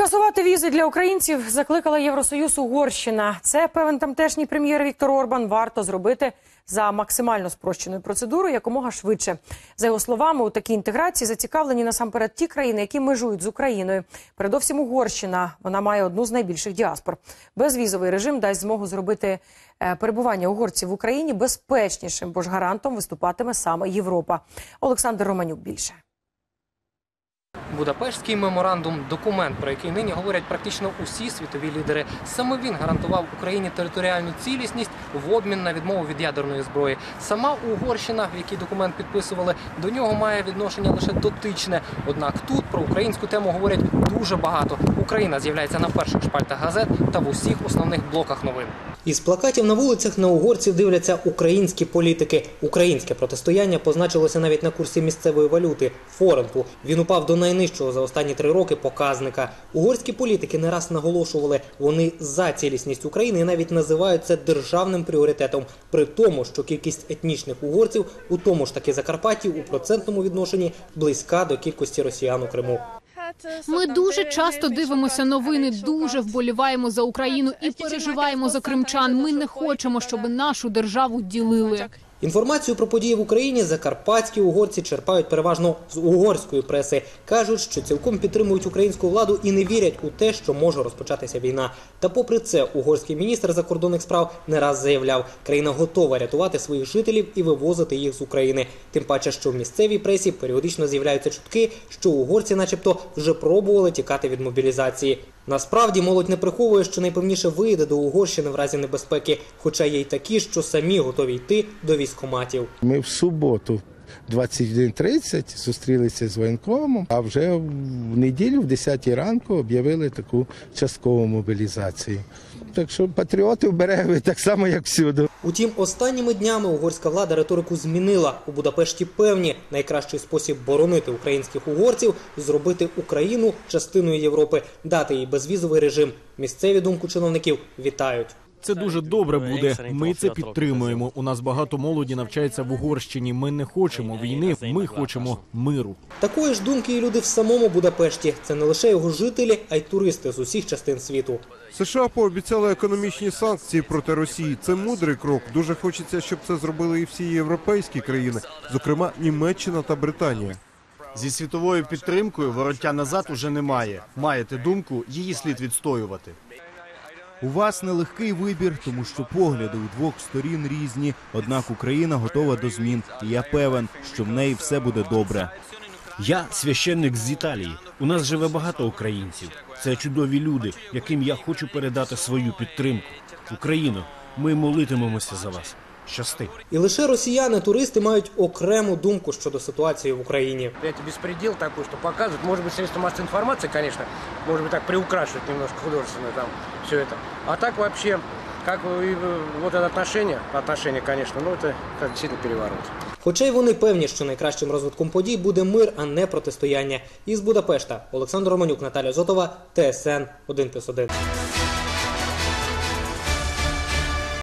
Скасувати візи для українців закликала Євросоюз Угорщина. Це певен тамтешній прем'єр Віктор Орбан варто зробити за максимально спрощеною процедурою якомога швидше. За його словами, у такій інтеграції зацікавлені насамперед ті країни, які межують з Україною. Передовсім Угорщина. Вона має одну з найбільших діаспор. Безвізовий режим дасть змогу зробити е, перебування угорців в Україні безпечнішим, бо ж гарантом виступатиме саме Європа. Олександр Романюк більше. Будапештський меморандум документ, про який нині говорять практично усі світові лідери. Саме він гарантував Україні територіальну цілісність в обмін на відмову від ядерної зброї. Сама Угорщина, в який документ підписували, до нього має відношення лише дотичне. Однак тут про українську тему говорять дуже багато. Україна з'являється на перших шпальтах газет та в усіх основних блоках новин. Із плакатів на вулицях на угорців дивляться українські політики. Українське протистояння позначилося навіть на курсі місцевої валюти форенту. Він упав до найнижчого за останні три роки показника. Угорські політики не раз наголошували, вони за цілісність України і навіть називають це державним пріоритетом. При тому, що кількість етнічних угорців у тому ж таки Закарпатті у процентному відношенні близька до кількості росіян у Криму. Ми дуже часто дивимося новини, дуже вболіваємо за Україну і переживаємо за кримчан. Ми не хочемо, щоб нашу державу ділили. Інформацію про події в Україні закарпатські угорці черпають переважно з угорської преси. кажуть, що цілком підтримують українську владу і не вірять у те, що може розпочатися війна. Та, попри це, угорський міністр закордонних справ не раз заявляв, країна готова рятувати своїх жителів і вивозити їх з України. Тим паче, що в місцевій пресі періодично з'являються чутки, що угорці, начебто, вже пробували тікати від мобілізації. Насправді молодь не приховує, що найпевніше вийде до Угорщини в разі небезпеки, хоча є й такі, що самі готові йти до військоматів. Ми в суботу, 21.30, зустрілися з воєнкомом, а вже в неділю, в 10 ранку, об'явили таку часткову мобілізацію. Так що патріоти в Берегові так само, як всюди. Утім, останніми днями угорська влада риторику змінила. У Будапешті певні найкращий спосіб боронити українських угорців зробити Україну частиною Європи, дати їй безвізовий режим. Місцеві думку чиновників вітають. Це дуже добре буде. Ми це підтримуємо. У нас багато молоді навчається в Угорщині. Ми не хочемо війни. Ми хочемо миру. Такої ж думки і люди в самому Будапешті. Це не лише його жителі, а й туристи з усіх частин світу. США пообіцяли економічні санкції проти Росії. Це мудрий крок. Дуже хочеться, щоб це зробили і всі європейські країни, зокрема Німеччина та Британія. Зі світовою підтримкою вороття назад уже немає. Маєте думку, її слід відстоювати. У вас нелегкий вибір, тому що погляди у двох сторін різні. Однак Україна готова до змін, і я певен, що в неї все буде добре. Я священник з Італії. У нас живе багато українців. Це чудові люди, яким я хочу передати свою підтримку. Україно, ми молитимемося за вас. Щасти. І лише росіяни, туристи мають окрему думку щодо ситуації в Україні. Это беспредел такой, что показывают. Может быть, средства массовой информации, конечно, может быть, так приукрашивают немножко художественно там все это. А так вообще, как и, э, вот это отношение, отношение, конечно, ну это как действительно переворот. Хоча й вони певні, що найкращим розвитком подій буде мир, а не протистояння. Із Будапешта Олександр Романюк, Наталя Зотова, ТСН 1+,1.